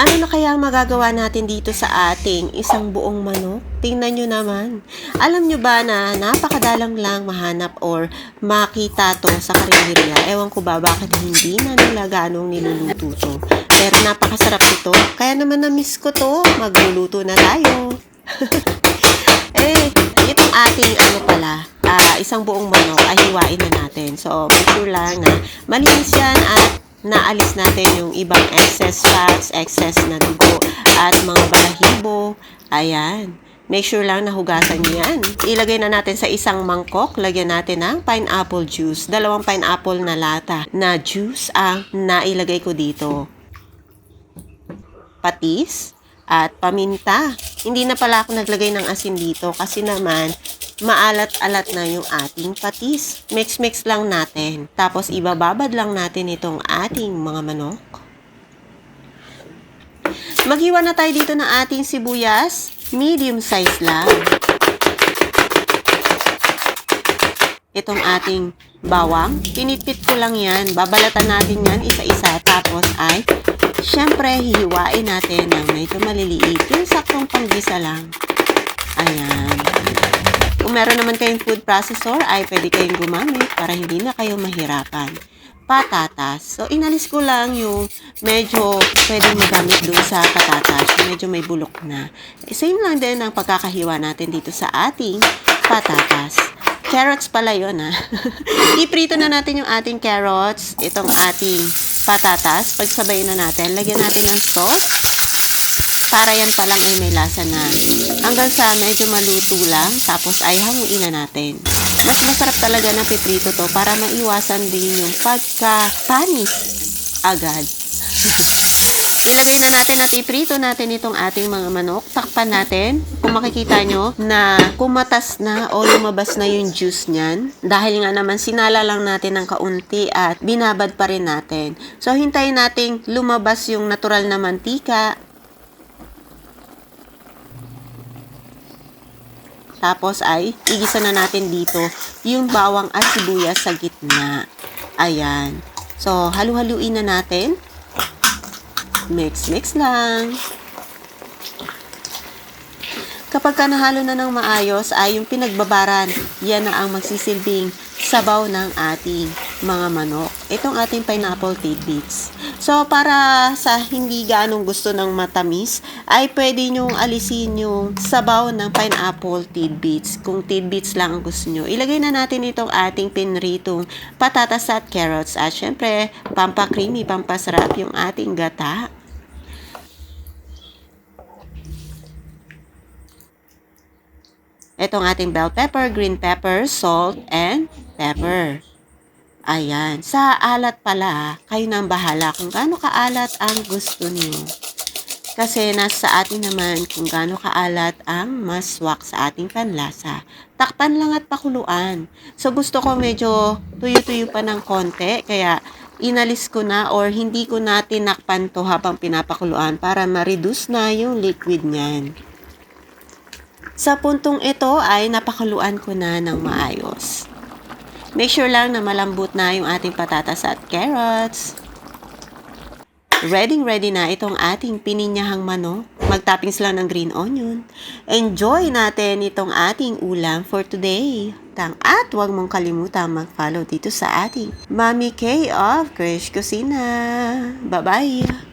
Ano na kaya ang magagawa natin dito sa ating isang buong manok? Tingnan nyo naman. Alam nyo ba na napakadalang lang mahanap or makita to sa karinderya? Ewan ko ba bakit hindi na nila ganong niluluto to. Pero napakasarap nito. Kaya naman na-miss ko to. Magluluto na tayo. eh, itong ating ano pala, ah, isang buong manok ay hiwain na natin. So, make sure lang na malinis yan at naalis natin yung ibang excess fats, excess na dugo, at mga balahibo. Ayan. Make sure lang na hugasan nyo yan. Ilagay na natin sa isang mangkok. Lagyan natin ng pineapple juice. Dalawang pineapple na lata na juice ang nailagay ko dito. Patis at paminta. Hindi na pala ako naglagay ng asin dito kasi naman maalat-alat na yung ating patis. Mix-mix lang natin. Tapos ibababad lang natin itong ating mga manok. Maghiwa na tayo dito ng ating sibuyas. Medium size lang. Itong ating bawang. Pinitpit ko lang yan. Babalatan natin yan isa-isa. Tapos ay, syempre, hihiwain natin ng medyo maliliit. Yung saktong panggisa lang. Ayan. Kung meron naman kayong food processor, ay pwede kayong gumamit para hindi na kayo mahirapan. Patatas. So, inalis ko lang yung medyo pwedeng magamit dun sa patatas. Medyo may bulok na. Same lang din ang pagkakahiwa natin dito sa ating patatas. Carrots pala yun, ha? Iprito na natin yung ating carrots, itong ating patatas. Pagsabayin na natin, lagyan natin ng sauce para yan pa lang ay may lasa na hanggang sa medyo maluto lang tapos ay hanguin na natin. Mas masarap talaga na piprito to para maiwasan din yung pagka-panis agad. Ilagay na natin at iprito natin itong ating mga manok. Takpan natin. Kung makikita nyo na kumatas na o lumabas na yung juice niyan. Dahil nga naman sinala lang natin ng kaunti at binabad pa rin natin. So hintayin nating lumabas yung natural na mantika Tapos ay igisa na natin dito yung bawang at sibuyas sa gitna. Ayan. So, halu-haluin na natin. Mix, mix lang. Kapag ka nahalo na ng maayos, ay yung pinagbabaran, yan na ang magsisilbing sabaw ng ating mga manok. Itong ating pineapple tidbits. So, para sa hindi ganong gusto ng matamis, ay pwede nyong alisin yung sabaw ng pineapple tidbits. Kung tidbits lang ang gusto nyo. Ilagay na natin itong ating pinritong patatas at carrots. At syempre, pampa-creamy, pampasarap yung ating gata. Itong ating bell pepper, green pepper, salt, and pepper. Ayan. Sa alat pala, kayo nang bahala kung gaano kaalat ang gusto niyo. Kasi nasa atin naman kung gaano kaalat ang maswak sa ating panlasa. Takpan lang at pakuluan. So gusto ko medyo tuyo-tuyo pa ng konti. Kaya inalis ko na or hindi ko na tinakpan to habang pinapakuluan para ma-reduce na yung liquid niyan. Sa puntong ito ay napakuluan ko na ng maayos. Make sure lang na malambot na yung ating patatas at carrots. Ready ready na itong ating pininyahang manok. Magtoppings lang ng green onion. Enjoy natin itong ating ulam for today. Tang at huwag mong kalimutan mag-follow dito sa ating Mami K of Krish Kusina. Bye-bye!